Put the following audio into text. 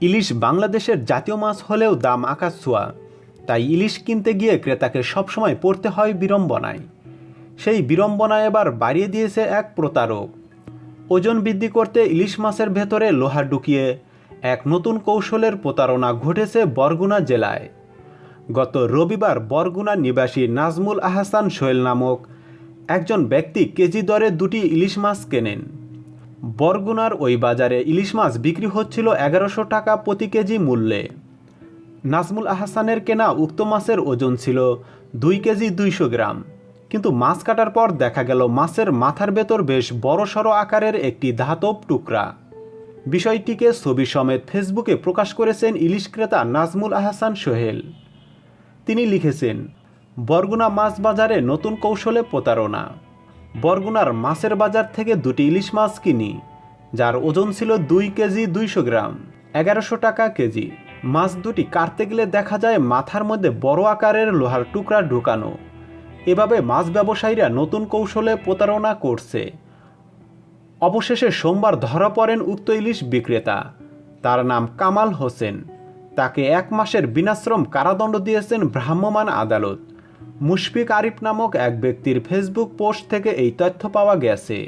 ইলিশ বাংলাদেশের জাতীয় মাছ হলেও দাম আকাশ ছোঁয়া। তাই ইলিশ কিনতে গিয়ে ক্রেতাকে সবসময় পড়তে হয় বিড়ম্বনায়। সেই বিড়ম্বনা এবার বাড়িয়ে দিয়েছে এক প্রতারক। ওজন বৃদ্ধি করতে ইলিশ মাছের ভেতরে লোহা ঢুকিয়ে এক নতুন কৌশলের প্রতারণা ঘটেছে বরগুনা জেলায়। গত রবিবার বরগুনা নিবাসী নাজমুল আহসান সোহেল নামক একজন ব্যক্তি কেজি দরে দুটি ইলিশ মাছ কেনেন। বরগুনার ওই বাজারে ইলিশ মাছ বিক্রি হচ্ছিল এগারোশো টাকা প্রতি কেজি মূল্যে। নাজমুল আহসানের কেনা উক্ত মাছের ওজন ছিল দুই কেজি দুইশো গ্রাম। কিন্তু মাছ কাটার পর দেখা গেল মাছের মাথার ভেতর বেশ বড়সড় আকারের একটি ধাতব টুকরা। বিষয়টিকে ছবি সমেত ফেসবুকে প্রকাশ করেছেন ইলিশ ক্রেতা নাজমুল আহসান সোহেল। তিনি লিখেছেন, বরগুনা মাছ বাজারে নতুন কৌশলে প্রতারণা। বরগুনার মাছের বাজার থেকে দুটি ইলিশ মাছ কিনি, যার ওজন ছিল দুই কেজি দুইশো গ্রাম, এগারোশো টাকা কেজি। মাছ দুটি কাটতে গেলে দেখা যায় মাথার মধ্যে বড় আকারের লোহার টুকরা ঢুকানো। এভাবে মাছ ব্যবসায়ীরা নতুন কৌশলে প্রতারণা করছে। অবশেষে সোমবার ধরা পড়েন উক্ত ইলিশ বিক্রেতা। তার নাম কামাল হোসেন। তাকে এক মাসের বিনাশ্রম কারাদণ্ড দিয়েছেন ভ্রাম্যমাণ আদালত। মুশফিক আরিফ নামক এক ব্যক্তির ফেসবুক পোস্ট থেকে এই তথ্য পাওয়া গেছে।